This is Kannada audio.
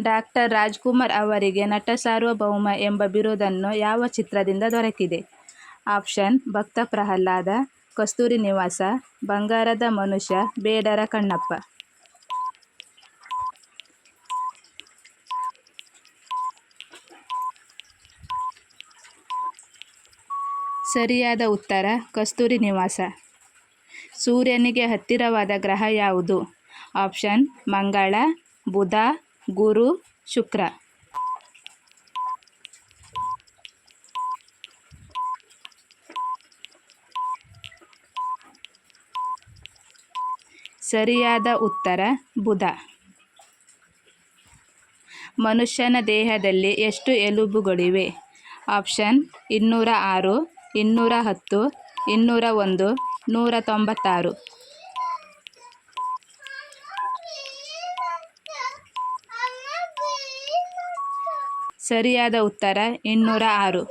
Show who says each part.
Speaker 1: ಡಾಕ್ಟರ್ ರಾಜ್ಕುಮಾರ್ ಅವರಿಗೆ ನಟ ಸಾರ್ವಭೌಮ ಎಂಬ ಬಿರುದನ್ನು ಯಾವ ಚಿತ್ರದಿಂದ ದೊರಕಿದೆ ಆಪ್ಷನ್, ಭಕ್ತ ಪ್ರಹ್ಲಾದ, ಕಸ್ತೂರಿ ನಿವಾಸ, ಬಂಗಾರದ ಮನುಷ್ಯ, ಬೇಡರ ಕಣ್ಣಪ್ಪ. ಸರಿಯಾದ ಉತ್ತರ, ಕಸ್ತೂರಿ ನಿವಾಸ. ಸೂರ್ಯನಿಗೆ ಹತ್ತಿರವಾದ ಗ್ರಹ ಯಾವುದು? ಆಪ್ಷನ್, ಮಂಗಳ, ಬುಧ ಗುರು, ಶುಕ್ರ. ಸರಿಯಾದ ಉತ್ತರ, ಬುಧ. ಮನುಷ್ಯನ ದೇಹದಲ್ಲಿ ಎಷ್ಟು ಎಲುಬುಗಳಿವೆ? ಆಪ್ಷನ್, ಇನ್ನೂರ ಆರು, ಇನ್ನೂರ ಹತ್ತು, ಇನ್ನೂರ ಒಂದು, ನೂರ ತೊಂಬತ್ತಾರು. ಸರಿಯಾದ ಉತ್ತರ ಇನ್ನೂರ ಆರು.